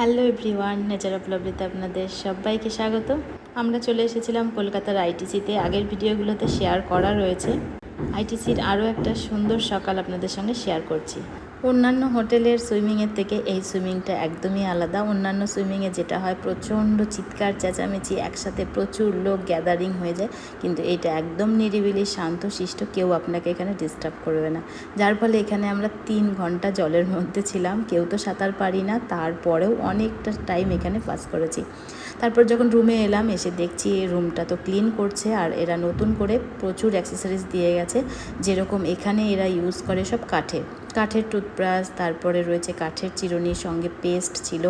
Hello everyone nature of লাভলিতে আপনাদের সবাইকে স্বাগত। আমরা চলে এসেছিলাম কলকাতার আইটিসিতে। আগের ভিডিওগুলোতে শেয়ার করা রয়েছে। আইটিসির আরও একটা সুন্দর সকাল আপনাদের সঙ্গে শেয়ার করছি। অন্যান্য হোটেলের সুইমিংয়ের থেকে এই সুইমিংটা একদমই আলাদা। অন্যান্য সুইমিংয়ে যেটা হয়, প্রচণ্ড চিৎকার, চেঁচামেচি, একসাথে প্রচুর লোক গ্যাদারিং হয়ে যায়। কিন্তু এটা একদম নিরিবিলি, শান্ত, শিষ্ট, কেউ আপনাকে এখানে ডিস্টার্ব করবে না। যার ফলে এখানে আমরা তিন ঘণ্টা জলের মধ্যে ছিলাম, কেউ তো সাঁতার পারি না, তারপরেও অনেকটা টাইম এখানে পাস করেছি। তারপর যখন রুমে এলাম, এসে দেখছি এই রুমটা তো ক্লিন করছে আর এরা নতুন করে প্রচুর অ্যাক্সেসরিজ দিয়ে গেছে, যেরকম এখানে এরা ইউজ করে সব কাঠের কাঠের টুথব্রাশ তারপরে রয়েছে কাঠের চিরুনির সঙ্গে পেস্ট ছিল।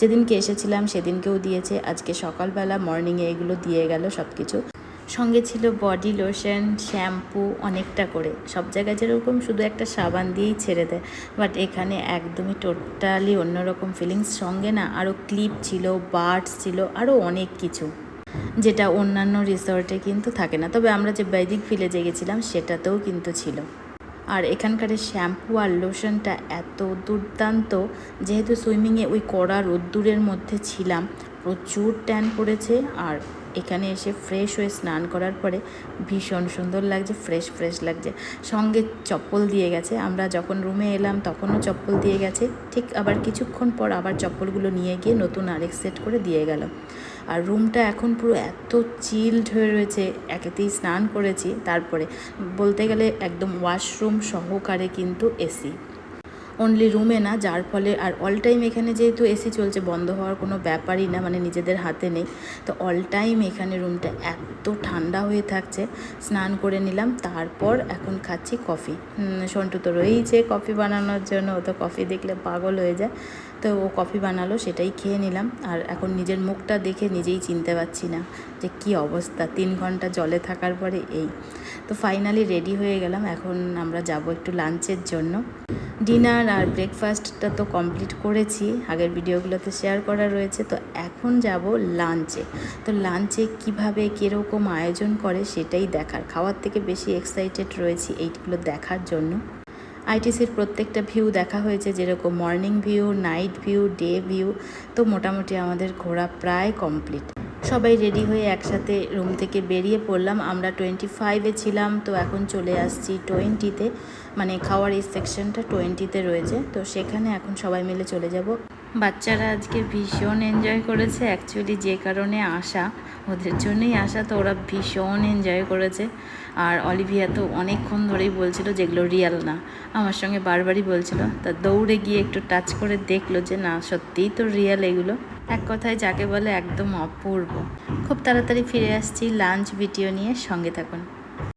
যেদিনকে এসেছিলাম সেদিনকেও দিয়েছে। আজকে সকালবেলা মর্নিংয়ে এগুলো দিয়ে গেল সব কিছু সঙ্গে ছিল বডি লোশন শ্যাম্পু অনেকটা করে। সব জায়গায় যেরকম শুধু একটা সাবান দিয়েই ছেড়ে দেয়। বাট এখানে একদমই টোটালি অন্যরকম ফিলিংস সঙ্গে না আরও ক্লিপ ছিল বার্ডস ছিল আরও অনেক কিছু। যেটা অন্যান্য রিসর্টে কিন্তু থাকে না। তবে আমরা যে বৈদিক ভিলেজে গেছিলাম সেটাতেও কিন্তু ছিল। আর এখানকার শ্যাম্পু আর লোশনটা এত দুর্দান্ত যেহেতু সুইমিংয়ে ওই কড়া রোদ্দুরের মধ্যে ছিলাম প্রচুর ট্যান পড়েছে আর এখানে এসে ফ্রেশ হয়ে স্নান করার পরে ভীষণ সুন্দর লাগছে ফ্রেশ ফ্রেশ লাগছে। সঙ্গে চপ্পল দিয়ে গেছে। আমরা যখন রুমে এলাম তখনও চপ্পল দিয়ে গেছে। ঠিক আবার কিছুক্ষণ পর আবার চপ্পলগুলো নিয়ে গিয়ে নতুন আরেক সেট করে দিয়ে গেল আর রুমটা এখন পুরো এত চিল্ড হয়ে রয়েছে, একেতেই স্নান করেছি। তারপরে বলতে গেলে একদম ওয়াশরুম সহকারে কিন্তু এসি অনলি রুমে না, যার ফলে আর অল টাইম এখানে যেহেতু এসি চলছে, বন্ধ হওয়ার কোনো ব্যাপারই না মানে নিজেদের হাতে নেই। তো অল টাইম এখানে রুমটা এত ঠান্ডা হয়ে থাকছে। স্নান করে নিলাম, তারপর এখন খাচ্ছি কফি সন্টু তো রয়েইছে কফি বানানোর জন্য, ও তো কফি দেখলে পাগল হয়ে যায়। তো ও কফি বানালো, সেটাই খেয়ে নিলাম। আর এখন নিজের মুখটা দেখে নিজেই চিনতে পারছি না যে কি অবস্থা। তিন ঘণ্টা জলে থাকার পরে এই। তো ফাইনালি রেডি হয়ে গেলাম। এখন আমরা যাব একটু লাঞ্চের জন্য। ডিনার আর ব্রেকফাস্টটা তো কমপ্লিট করেছি। আগের ভিডিওগুলোতে শেয়ার করা রয়েছে। তো এখন যাব লাঞ্চে তো লাঞ্চে কীভাবে, কীরকম আয়োজন করে, সেটাই দেখার। খাওয়ার থেকে বেশি এক্সাইটেড রয়েছি এইগুলো দেখার জন্য। আইটিসির প্রত্যেকটা ভিউ দেখা হয়েছে, যেরকম morning view night view day view তো মোটামুটি আমাদের ঘোরা প্রায় কমপ্লিট সবাই রেডি হয়ে একসাথে রুম থেকে বেরিয়ে পড়লাম। আমরা টোয়েন্টি ফাইভে ছিলাম, তো এখন চলে আসছি টোয়েন্টিতে মানে খাওয়ার এই সেকশনটা টোয়েন্টিতে রয়েছে, তো সেখানে এখন সবাই মিলে চলে যাব। বাচ্চারা আজকে ভীষণ এনজয় করেছে অ্যাকচুয়ালি যে কারণে আসা। ওদের জন্যই আসা তো ওরা ভীষণ এনজয় করেছে। আর অলিভিয়া তো অনেকক্ষণ ধরেই বলছিল যেগুলো রিয়াল না। আমার সঙ্গে বারবারই বলছিল। তা দৌড়ে গিয়ে একটু টাচ করে দেখল যে না, সত্যিই তো রিয়াল এগুলো। এক কথায় যাকে বলে একদম অপূর্ব। খুব তাড়াতাড়ি ফিরে আসছি লাঞ্চ ভিডিও নিয়ে সঙ্গে থাকুন।